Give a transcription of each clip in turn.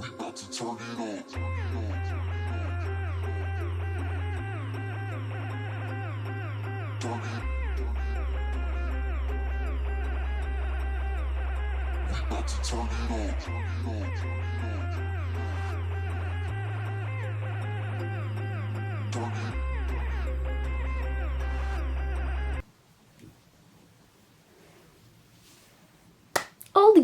We about to turn it on.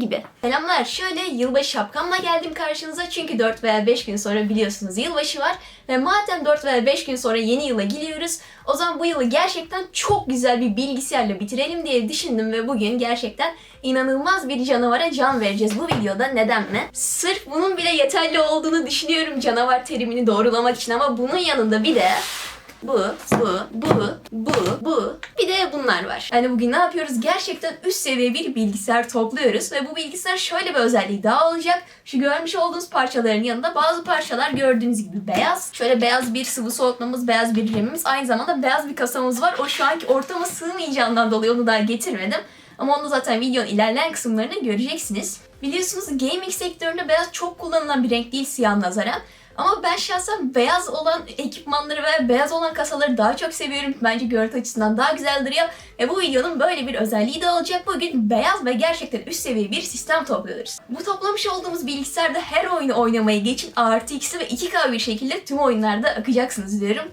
Gibi. Selamlar. Şöyle yılbaşı şapkamla geldim karşınıza çünkü 4 veya 5 gün sonra biliyorsunuz yılbaşı var. Ve madem 4 veya 5 gün sonra yeni yıla giriyoruz o zaman bu yılı gerçekten çok güzel bir bilgisayarla bitirelim diye düşündüm ve bugün gerçekten inanılmaz bir canavara can vereceğiz bu videoda. Neden mi? Sırf bunun bile yeterli olduğunu düşünüyorum canavar terimini doğrulamak için ama bunun yanında bir de bu, bu, bu, bu, bu. Bir de bunlar var. Yani bugün ne yapıyoruz? Gerçekten üst seviye bir bilgisayar topluyoruz ve bu bilgisayar şöyle bir özelliği daha olacak. Şu görmüş olduğunuz parçaların yanında bazı parçalar gördüğünüz gibi beyaz. Şöyle beyaz bir sıvı soğutmamız, beyaz bir RAM'imiz, aynı zamanda beyaz bir kasamız var. O şu anki ortama sığmayacağından dolayı onu daha getirmedim. Ama onu zaten videonun ilerleyen kısımlarında göreceksiniz. Biliyorsunuz gaming sektöründe beyaz çok kullanılan bir renk değil siyah nazaran. Ama ben şahsen beyaz olan ekipmanları ve beyaz olan kasaları daha çok seviyorum. Bence görüntü açısından daha güzel duruyor. Ve bu videonun böyle bir özelliği de olacak. Bugün beyaz ve gerçekten üst seviye bir sistem topluyoruz. Bu toplamış olduğumuz bilgisayarda her oyunu oynamaya geçin ikisi ve 2K bir şekilde tüm oyunlarda akacaksınız diyorum.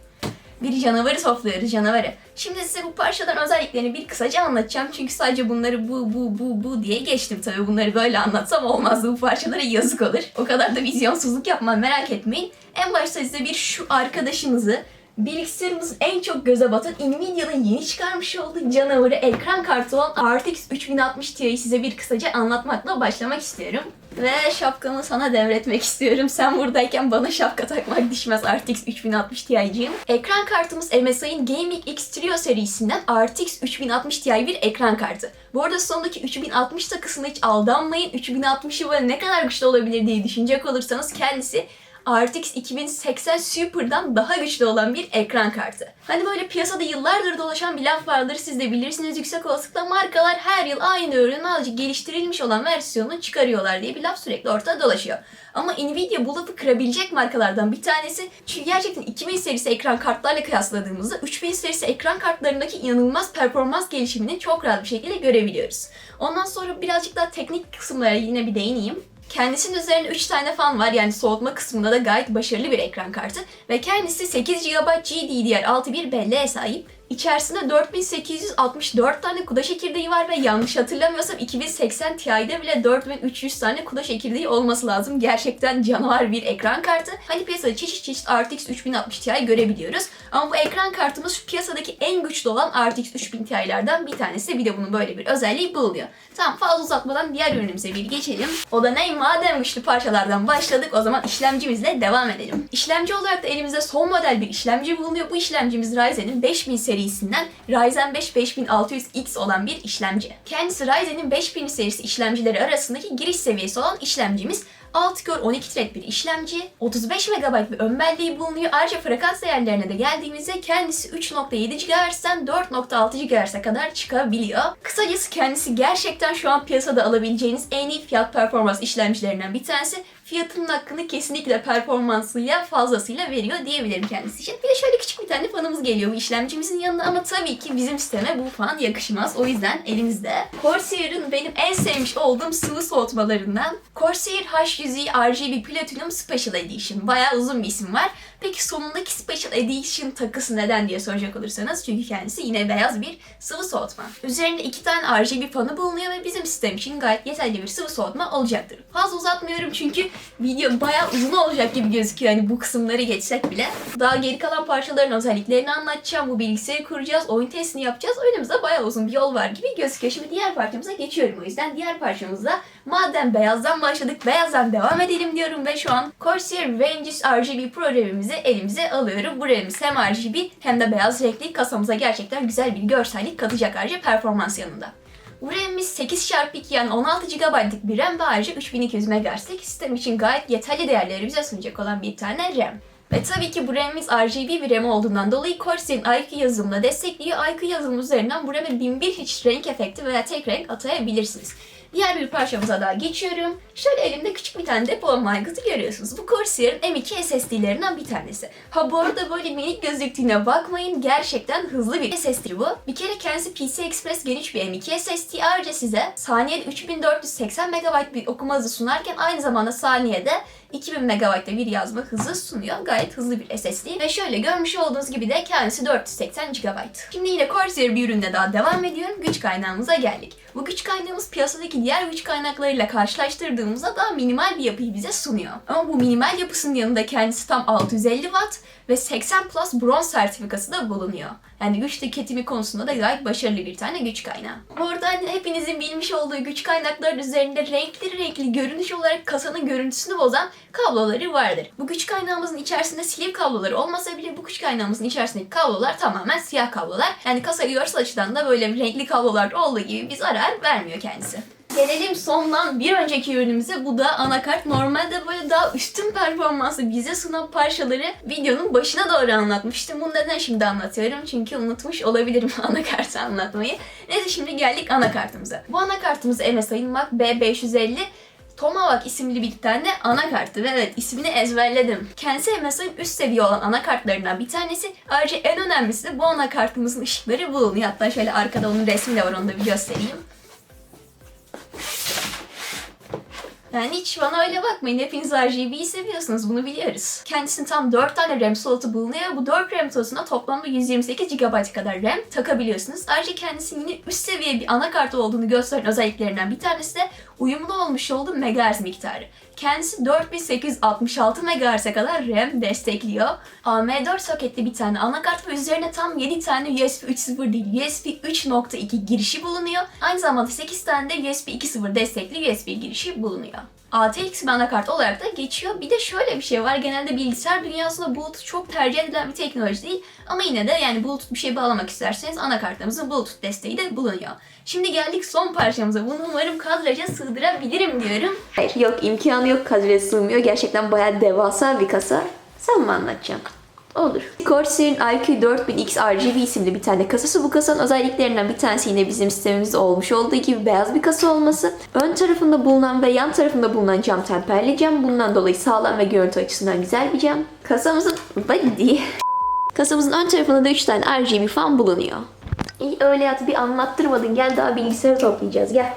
Bir canavarı topluyoruz canavarı. Şimdi size bu parçaların özelliklerini bir kısaca anlatacağım. Çünkü sadece bunları bu bu bu bu diye geçtim. Tabii bunları böyle anlatsam olmazdı. Bu parçalara yazık olur. O kadar da vizyonsuzluk yapmam merak etmeyin. En başta size bir şu arkadaşınızı bilgisayarımızın en çok göze batan Nvidia'nın yeni çıkarmış olduğu canavarı ekran kartı olan RTX 3060 Ti'yi size bir kısaca anlatmakla başlamak istiyorum. Ve şapkamı sana devretmek istiyorum. Sen buradayken bana şapka takmak düşmez RTX 3060 Ti'ciğim. Ekran kartımız MSI'ın Gaming X Trio serisinden RTX 3060 Ti bir ekran kartı. Bu arada sondaki 3060 takısına hiç aldanmayın. 3060'ı böyle ne kadar güçlü olabilir diye düşünecek olursanız kendisi RTX 2080 Super'dan daha güçlü olan bir ekran kartı. Hani böyle piyasada yıllardır dolaşan bir laf vardır siz de bilirsiniz yüksek olasılıkla markalar her yıl aynı ürünün azıcık geliştirilmiş olan versiyonunu çıkarıyorlar diye bir laf sürekli ortada dolaşıyor. Ama Nvidia bu lafı kırabilecek markalardan bir tanesi. Çünkü gerçekten 2000 serisi ekran kartlarla kıyasladığımızda 3000 serisi ekran kartlarındaki inanılmaz performans gelişimini çok rahat bir şekilde görebiliyoruz. Ondan sonra birazcık daha teknik kısımlara yine bir değineyim. Kendisinin üzerinde 3 tane fan var yani soğutma kısmında da gayet başarılı bir ekran kartı ve kendisi 8 GB GDDR6 bir belleğe sahip. İçerisinde 4864 tane kuda çekirdeği var ve yanlış hatırlamıyorsam 2080 Ti'de bile 4300 tane kuda çekirdeği olması lazım. Gerçekten canavar bir ekran kartı. Hani piyasada çeşit çeşit RTX 3060 Ti görebiliyoruz. Ama bu ekran kartımız piyasadaki en güçlü olan RTX 3000 Ti'lerden bir tanesi. Bir de bunun böyle bir özelliği bulunuyor. Tamam fazla uzatmadan diğer ürünümüze bir geçelim. O da ne? Madem güçlü parçalardan başladık o zaman işlemcimizle devam edelim. İşlemci olarak da elimizde son model bir işlemci bulunuyor. Bu işlemcimiz Ryzen'in 5000 serisinden Ryzen 5 5600X olan bir işlemci. Kendisi Ryzen'in 5000 serisi işlemcileri arasındaki giriş seviyesi olan işlemcimiz 6 core 12 thread bir işlemci, 35 MB bir ön belleği bulunuyor. Ayrıca frekans değerlerine de geldiğimizde kendisi 3.7 GHz'den 4.6 GHz'e kadar çıkabiliyor. Kısacası kendisi gerçekten şu an piyasada alabileceğiniz en iyi fiyat performans işlemcilerinden bir tanesi. Fiyatının hakkını kesinlikle performansıyla fazlasıyla veriyor diyebilirim kendisi için. Bir de şöyle küçük bir tane fanımız geliyor bu işlemcimizin yanına ama tabii ki bizim sisteme bu fan yakışmaz. O yüzden elimizde Corsair'ın benim en sevmiş olduğum sıvı soğutmalarından Corsair H100 RGB Platinum Special Edition. Bayağı uzun bir isim var. Peki sonundaki Special Edition takısı neden diye soracak olursanız çünkü kendisi yine beyaz bir sıvı soğutma. Üzerinde iki tane RGB fanı bulunuyor ve bizim sistem için gayet yeterli bir sıvı soğutma olacaktır. Fazla uzatmıyorum çünkü video bayağı uzun olacak gibi gözüküyor hani bu kısımları geçsek bile. Daha geri kalan parçaların özelliklerini anlatacağım. Bu bilgisayarı kuracağız, oyun testini yapacağız. Önümüzde bayağı uzun bir yol var gibi gözüküyor. Şimdi diğer parçamıza geçiyorum o yüzden. Diğer parçamızda madem beyazdan başladık beyazdan devam edelim diyorum ve şu an Corsair Vengeance RGB Pro RAM'imizi elimize alıyorum. Bu RAM'imiz hem RGB hem de beyaz renkli kasamıza gerçekten güzel bir görsellik katacak ayrıca performans yanında. Bu RAM'imiz 8x2 yani 16 GB'lık bir RAM ve ayrıca 3200 MHz'lik sistem için gayet yeterli değerleri bize sunacak olan bir tane RAM. Ve tabii ki bu RAM'imiz RGB bir RAM olduğundan dolayı Corsair'in IQ yazılımını destekliyor. IQ yazılımı üzerinden bu RAM'e 1001 hiç renk efekti veya tek renk atayabilirsiniz. Diğer bir parçamıza daha geçiyorum. Şöyle elimde küçük bir tane depolama aygıtı görüyorsunuz. Bu Corsair'in M2 SSD'lerinden bir tanesi. Ha bu arada böyle minik gözüktüğüne bakmayın. Gerçekten hızlı bir SSD bu. Bir kere kendisi PCI Express geniş bir M2 SSD. Ayrıca size saniyede 3480 MB bir okuma hızı sunarken aynı zamanda saniyede 2000 MB'da bir yazma hızı sunuyor. Gayet hızlı bir SSD. Ve şöyle görmüş olduğunuz gibi de kendisi 480 GB. Şimdi yine Corsair bir ürünle daha devam ediyorum. Güç kaynağımıza geldik. Bu güç kaynağımız piyasadaki diğer güç kaynaklarıyla karşılaştırdığımızda daha minimal bir yapıyı bize sunuyor. Ama bu minimal yapısının yanında kendisi tam 650 Watt ve 80 Plus bronz sertifikası da bulunuyor. Yani güç tüketimi konusunda da gayet başarılı bir tane güç kaynağı. Bu arada hani hepinizin bilmiş olduğu güç kaynakları üzerinde renkli renkli görünüş olarak kasanın görüntüsünü bozan kabloları vardır. Bu güç kaynağımızın içerisinde silip kabloları olmasa bile bu güç kaynağımızın içerisindeki kablolar tamamen siyah kablolar. Yani kasa görsel açıdan da böyle renkli kablolar olduğu gibi bir zarar vermiyor kendisi. Gelelim sondan bir önceki ürünümüze. Bu da anakart. Normalde böyle daha üstün performansı bize sunan parçaları videonun başına doğru anlatmıştım. Bunu neden şimdi anlatıyorum? Çünkü unutmuş olabilirim anakartı anlatmayı. Neyse şimdi geldik anakartımıza. Bu anakartımız MSI'ın Mac B550 Tomahawk isimli bir tane anakartı ve evet ismini ezberledim. Kendisi MSI'ın üst seviye olan anakartlarından bir tanesi. Ayrıca en önemlisi de bu anakartımızın ışıkları bulunuyor. Hatta şöyle arkada onun resmi de var onu da bir göstereyim. Yani hiç bana öyle bakmayın. Hepiniz RGB'yi seviyorsunuz. Bunu biliyoruz. Kendisinin tam 4 tane RAM slotu bulunuyor. Bu 4 RAM slotuna toplamda 128 GB kadar RAM takabiliyorsunuz. Ayrıca kendisinin yine üst seviye bir anakartı olduğunu gösteren özelliklerinden bir tanesi de uyumlu olmuş olduğu megahertz miktarı. Kendisi 4866 MHz'e kadar RAM destekliyor. AM4 soketli bir tane anakart ve üzerine tam 7 tane USB 3.0 değil USB 3.2 girişi bulunuyor. Aynı zamanda 8 tane de USB 2.0 destekli USB girişi bulunuyor. ATX bir anakart olarak da geçiyor. Bir de şöyle bir şey var. Genelde bilgisayar dünyasında Bluetooth çok tercih edilen bir teknoloji değil. Ama yine de yani Bluetooth bir şey bağlamak isterseniz anakartlarımızın Bluetooth desteği de bulunuyor. Şimdi geldik son parçamıza. Bunu umarım kadraja sığdırabilirim diyorum. Hayır yok imkanı yok kadraja sığmıyor. Gerçekten bayağı devasa bir kasa. Sen mi anlatacaksın? Olur. Corsair'in IQ4000X RGB isimli bir tane kasası. Bu kasanın özelliklerinden bir tanesi yine bizim sistemimizde olmuş olduğu gibi beyaz bir kasa olması. Ön tarafında bulunan ve yan tarafında bulunan cam temperli cam. Bundan dolayı sağlam ve görüntü açısından güzel bir cam. Kasamızın body. Kasamızın ön tarafında da 3 tane RGB fan bulunuyor. İyi öyle yat bir anlattırmadın. Gel daha bilgisayarı toplayacağız. Gel.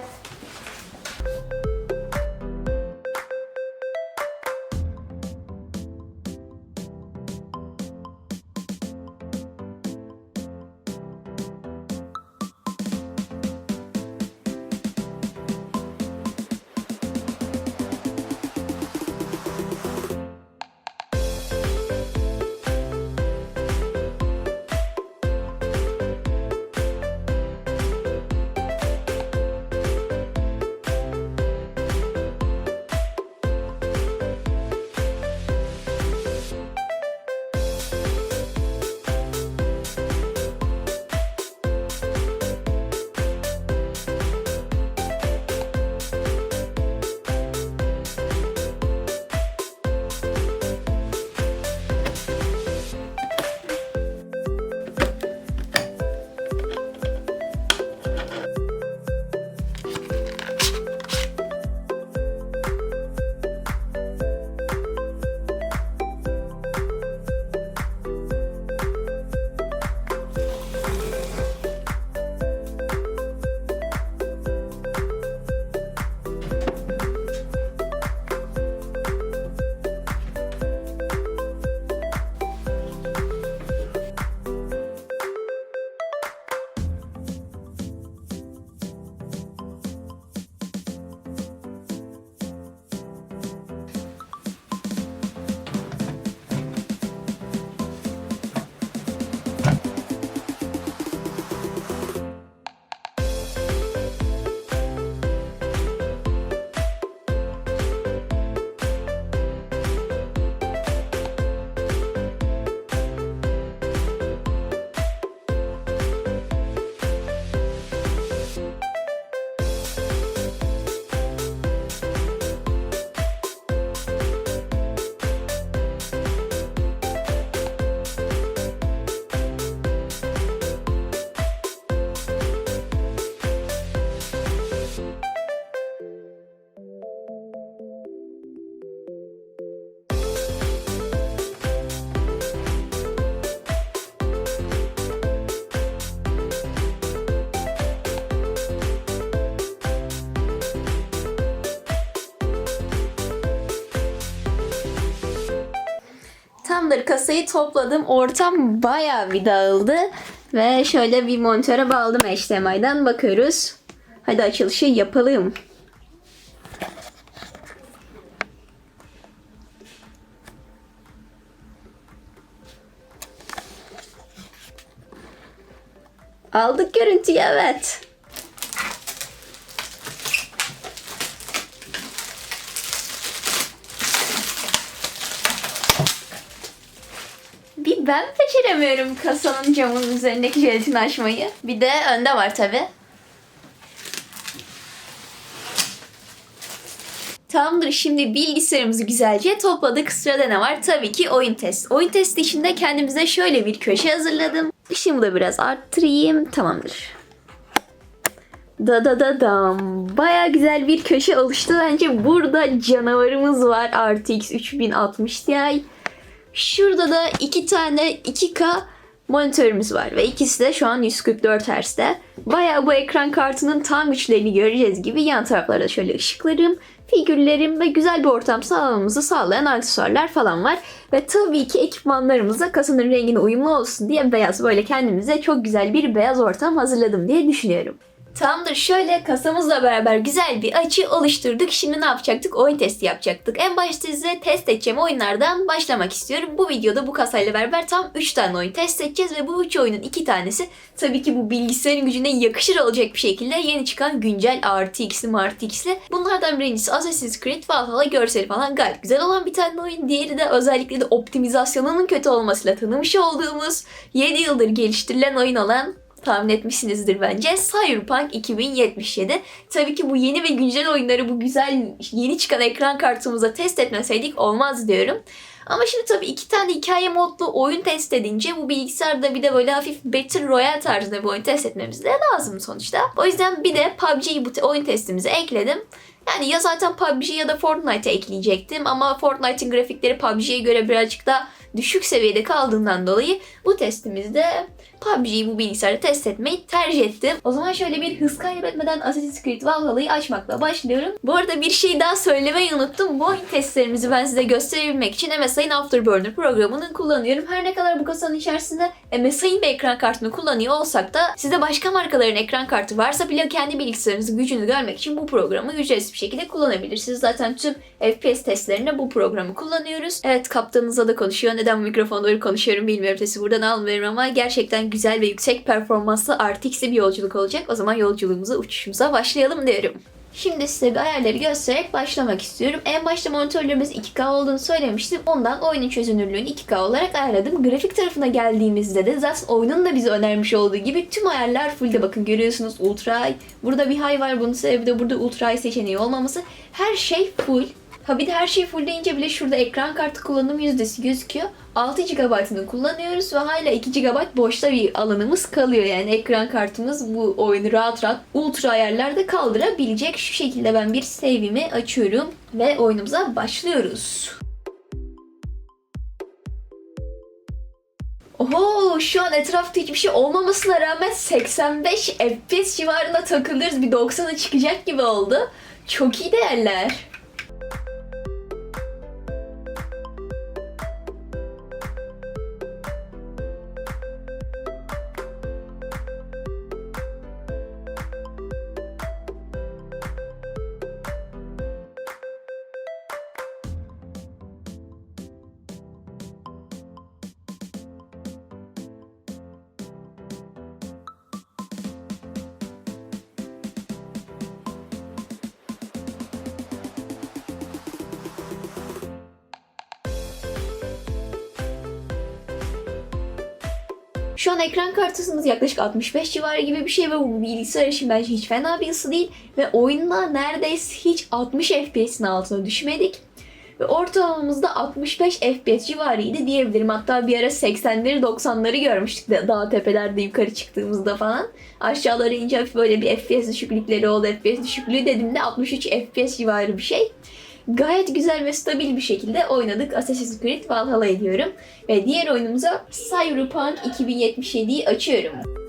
Tamamdır kasayı topladım. Ortam bayağı bir dağıldı. Ve şöyle bir monitöre bağladım HDMI'den bakıyoruz. Hadi açılışı yapalım. Aldık görüntüyü evet. Ben beceremiyorum kasanın camının üzerindeki jelatini açmayı. Bir de önde var tabi. Tamamdır şimdi bilgisayarımızı güzelce topladık. Sırada ne var? Tabii ki oyun test. Oyun testi içinde kendimize şöyle bir köşe hazırladım. Işığımı da biraz arttırayım. Tamamdır. Da da da dam. Baya güzel bir köşe oluştu. Bence burada canavarımız var. RTX 3060 Ti. Şurada da iki tane 2K monitörümüz var ve ikisi de şu an 144 Hz'de. Bayağı bu ekran kartının tam güçlerini göreceğiz gibi yan taraflarda şöyle ışıklarım, figürlerim ve güzel bir ortam sağlamamızı sağlayan aksesuarlar falan var. Ve tabii ki ekipmanlarımıza kasanın rengine uyumlu olsun diye beyaz böyle kendimize çok güzel bir beyaz ortam hazırladım diye düşünüyorum. Tamamdır şöyle kasamızla beraber güzel bir açı oluşturduk. Şimdi ne yapacaktık? Oyun testi yapacaktık. En başta size test edeceğim oyunlardan başlamak istiyorum. Bu videoda bu kasayla beraber tam 3 tane oyun test edeceğiz ve bu 3 oyunun 2 tanesi tabii ki bu bilgisayarın gücüne yakışır olacak bir şekilde yeni çıkan güncel RTX'li RTX'li. Bunlardan birincisi Assassin's Creed Valhalla görseli falan gayet güzel olan bir tane oyun. Diğeri de özellikle de optimizasyonunun kötü olmasıyla tanımış olduğumuz 7 yıldır geliştirilen oyun olan tahmin etmişsinizdir bence. Cyberpunk 2077. Tabii ki bu yeni ve güncel oyunları bu güzel yeni çıkan ekran kartımıza test etmeseydik olmaz diyorum. Ama şimdi tabii iki tane hikaye modlu oyun test edince bu bilgisayarda bir de böyle hafif Battle Royale tarzında bir oyun test etmemiz de lazım sonuçta. O yüzden bir de PUBG'yi bu oyun testimize ekledim. Yani ya zaten PUBG ya da Fortnite'e ekleyecektim ama Fortnite'in grafikleri PUBG'ye göre birazcık daha düşük seviyede kaldığından dolayı bu testimizde PUBG'yi bu bilgisayarda test etmeyi tercih ettim. O zaman şöyle bir hız kaybetmeden Assassin's Creed Valhalla'yı açmakla başlıyorum. Bu arada bir şey daha söylemeyi unuttum. Bu oyun testlerimizi ben size gösterebilmek için MSI'ın Afterburner programını kullanıyorum. Her ne kadar bu kasanın içerisinde MSI'ın bir ekran kartını kullanıyor olsak da sizde başka markaların ekran kartı varsa bile kendi bilgisayarınızın gücünü görmek için bu programı ücretsiz bir şekilde kullanabilirsiniz. Zaten tüm FPS testlerinde bu programı kullanıyoruz. Evet kaptanınızla da konuşuyor. Neden bu mikrofonda öyle konuşuyorum bilmiyorum. Sesi buradan almıyorum ama gerçekten güzel ve yüksek performanslı RTX'li bir yolculuk olacak. O zaman yolculuğumuza, uçuşumuza başlayalım diyorum. Şimdi size bir ayarları göstererek başlamak istiyorum. En başta monitörlerimiz 2K olduğunu söylemiştim. Ondan oyunun çözünürlüğünü 2K olarak ayarladım. Grafik tarafına geldiğimizde de zaten oyunun da bize önermiş olduğu gibi tüm ayarlar fullde. Bakın görüyorsunuz Ultra. Burada bir high var. Bunun sebebi de burada Ultra seçeneği olmaması. Her şey full. Ha bir de her şey full deyince bile şurada ekran kartı kullanım yüzdesi gözüküyor. 6 GB'ını kullanıyoruz ve hala 2 GB boşta bir alanımız kalıyor. Yani ekran kartımız bu oyunu rahat rahat ultra ayarlarda kaldırabilecek. Şu şekilde ben bir save'imi açıyorum ve oyunumuza başlıyoruz. Oho şu an etrafta hiçbir şey olmamasına rağmen 85 FPS civarında takılırız. Bir 90'a çıkacak gibi oldu. Çok iyi değerler. Şu an ekran kartısınız yaklaşık 65 civarı gibi bir şey ve bu bilgisayar için bence hiç fena bir ısı değil. Ve oyunda neredeyse hiç 60 FPS'in altına düşmedik. Ve ortalamamızda 65 FPS civarıydı diyebilirim. Hatta bir ara 80'leri 90'ları görmüştük de dağ tepelerde yukarı çıktığımızda falan. Aşağılara ince hafif böyle bir FPS düşüklükleri oldu. FPS düşüklüğü dediğimde 63 FPS civarı bir şey. Gayet güzel ve stabil bir şekilde oynadık Assassin's Creed Valhalla diyorum. Ve diğer oyunumuza Cyberpunk 2077'yi açıyorum.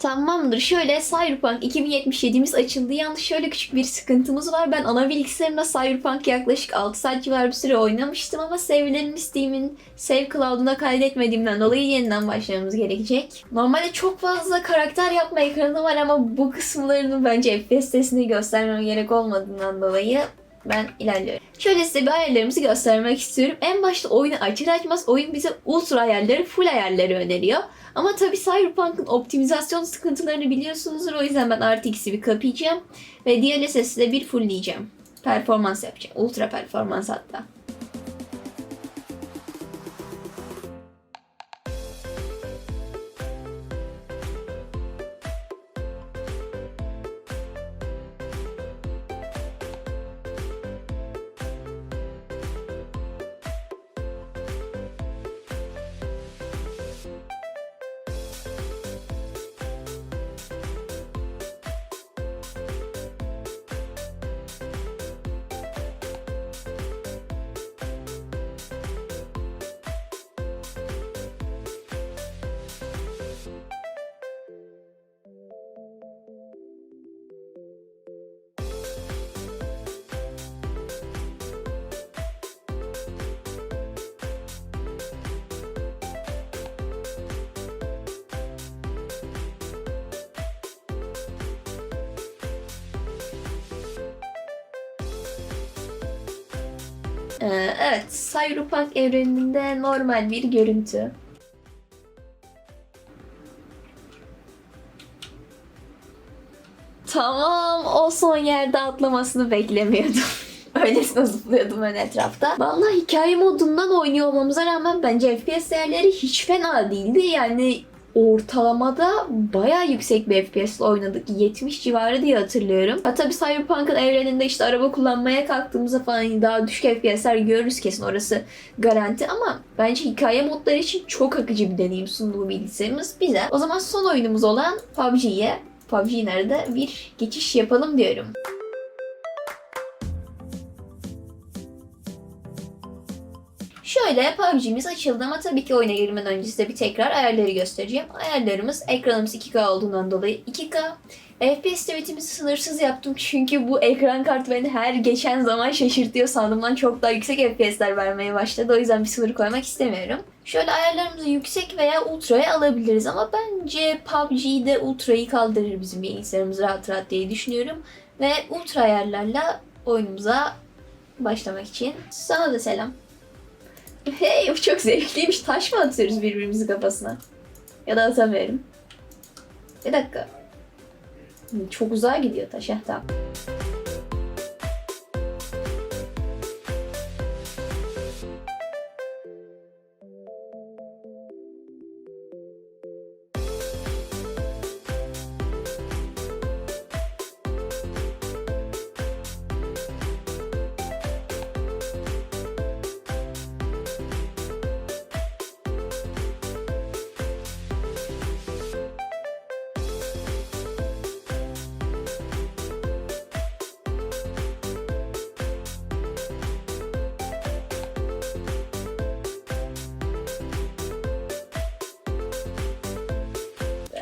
Tamamdır. Şöyle Cyberpunk 2077'miz açıldı. Yalnız şöyle küçük bir sıkıntımız var. Ben ana bilgisayarımda Cyberpunk yaklaşık 6 saat civarı bir süre oynamıştım ama save'lerimi Steam'in Save Cloud'una kaydetmediğimden dolayı yeniden başlamamız gerekecek. Normalde çok fazla karakter yapma ekranı var ama bu kısımlarını bence FPS sitesinde göstermem gerek olmadığından dolayı ben ilerliyorum. Şöyle size bir ayarlarımızı göstermek istiyorum. En başta oyunu açır açmaz oyun bize ultra ayarları, full ayarları öneriyor. Ama tabii Cyberpunk'ın optimizasyon sıkıntılarını biliyorsunuzdur. O yüzden ben RTX'i bir kapayacağım. Ve DLSS'i de bir fullleyeceğim. Performans yapacağım. Ultra performans hatta. Ee, evet, Cyberpunk evreninde normal bir görüntü. Tamam, o son yerde atlamasını beklemiyordum. Öylesine zıplıyordum ön etrafta. Vallahi hikaye modundan oynuyor olmamıza rağmen bence FPS değerleri hiç fena değildi. Yani ortalamada bayağı yüksek bir FPS ile oynadık. 70 civarı diye hatırlıyorum. Ha tabii Cyberpunk'ın evreninde işte araba kullanmaya kalktığımızda falan daha düşük FPS'ler görürüz kesin orası garanti ama bence hikaye modları için çok akıcı bir deneyim sundu bu bilgisayarımız bize. O zaman son oyunumuz olan PUBG'ye PUBG nerede bir geçiş yapalım diyorum. Şöyle PUBG'miz açıldı ama tabii ki oyuna girmeden önce size bir tekrar ayarları göstereceğim. Ayarlarımız ekranımız 2K olduğundan dolayı 2K. FPS limitimizi sınırsız yaptım çünkü bu ekran kartı beni her geçen zaman şaşırtıyor. Sandığımdan çok daha yüksek FPS'ler vermeye başladı. O yüzden bir sınır koymak istemiyorum. Şöyle ayarlarımızı yüksek veya ultra'ya alabiliriz ama bence PUBG'de ultra'yı kaldırır bizim bilgisayarımız rahat rahat diye düşünüyorum. Ve ultra ayarlarla oyunumuza başlamak için sana da selam. Hey bu çok zevkliymiş. Taş mı atıyoruz birbirimizin kafasına? Ya da atamıyorum. Bir dakika. Çok uzağa gidiyor taş. Heh, tamam.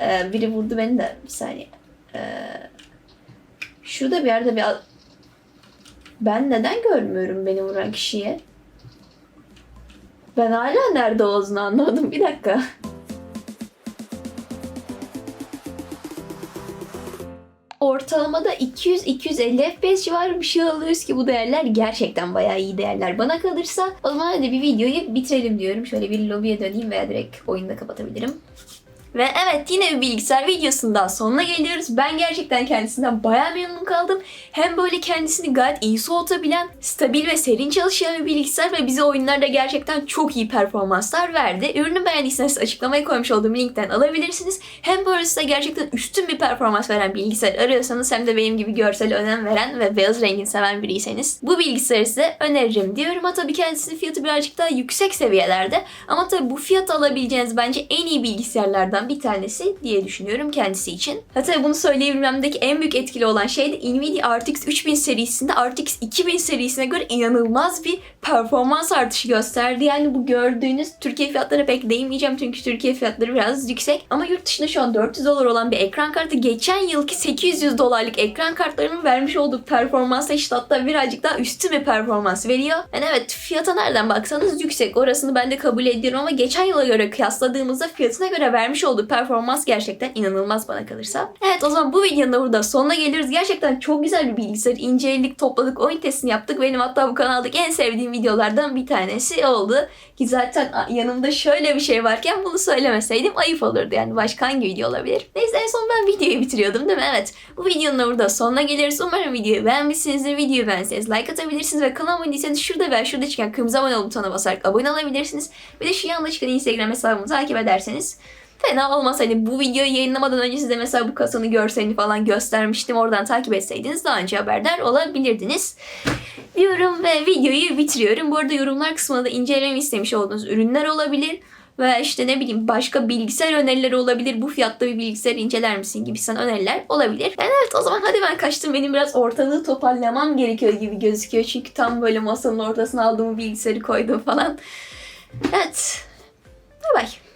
Ee, biri vurdu beni de. Bir saniye. Ee, şurada bir yerde bir... Ben neden görmüyorum beni vuran kişiyi? Ben hala nerede olduğunu anlamadım. Bir dakika. Ortalamada 200-250 FPS civarı bir şey alıyoruz ki bu değerler gerçekten bayağı iyi değerler bana kalırsa. O zaman hadi bir videoyu bitirelim diyorum. Şöyle bir lobiye döneyim veya direkt oyunu da kapatabilirim. Ve evet yine bir bilgisayar videosundan sonuna geliyoruz. Ben gerçekten kendisinden bayağı memnun kaldım. Hem böyle kendisini gayet iyi soğutabilen, stabil ve serin çalışan bir bilgisayar ve bize oyunlarda gerçekten çok iyi performanslar verdi. Ürünü beğendiyseniz açıklamaya koymuş olduğum linkten alabilirsiniz. Hem böyle size gerçekten üstün bir performans veren bilgisayar arıyorsanız hem de benim gibi görsel önem veren ve beyaz rengini seven biriyseniz bu bilgisayarı size öneririm diyorum. Ama tabii kendisinin fiyatı birazcık daha yüksek seviyelerde. Ama tabii bu fiyat alabileceğiniz bence en iyi bilgisayarlardan bir tanesi diye düşünüyorum kendisi için. Hatta bunu söyleyebilmemdeki en büyük etkili olan şey de Nvidia RTX 3000 serisinde RTX 2000 serisine göre inanılmaz bir performans artışı gösterdi. Yani bu gördüğünüz Türkiye fiyatlarına pek değinmeyeceğim çünkü Türkiye fiyatları biraz yüksek. Ama yurt dışında şu an 400 dolar olan bir ekran kartı geçen yılki 800 dolarlık ekran kartlarının vermiş olduğu performansa işte hatta birazcık daha üstün bir performans veriyor. Yani evet fiyata nereden baksanız yüksek. Orasını ben de kabul ediyorum ama geçen yıla göre kıyasladığımızda fiyatına göre vermiş olduğu performans gerçekten inanılmaz bana kalırsa. Evet o zaman bu videonun da burada sonuna geliyoruz. Gerçekten çok güzel bir bilgisayar inceledik, topladık, oyun testini yaptık. Benim hatta bu kanaldaki en sevdiğim videolardan bir tanesi oldu. Ki zaten yanımda şöyle bir şey varken bunu söylemeseydim ayıp olurdu. Yani başka hangi video olabilir? Neyse en son ben videoyu bitiriyordum değil mi? Evet. Bu videonun da burada sonuna geliriz. Umarım videoyu beğenmişsinizdir. Videoyu beğenseniz like atabilirsiniz ve kanalıma abone değilseniz şurada veya şurada çıkan kırmızı abone ol butonuna basarak abone olabilirsiniz. Bir de şu yanda çıkan Instagram hesabımı takip ederseniz fena olmaz. Hani bu videoyu yayınlamadan önce size mesela bu kasanın görselini falan göstermiştim. Oradan takip etseydiniz daha önce haberdar olabilirdiniz. Diyorum ve videoyu bitiriyorum. Bu arada yorumlar kısmında da incelememi istemiş olduğunuz ürünler olabilir. Ve işte ne bileyim başka bilgisayar önerileri olabilir. Bu fiyatta bir bilgisayar inceler misin gibisinden öneriler olabilir. Yani evet o zaman hadi ben kaçtım. Benim biraz ortalığı toparlamam gerekiyor gibi gözüküyor. Çünkü tam böyle masanın ortasına aldığım bilgisayarı koydum falan. Evet. Bay bay.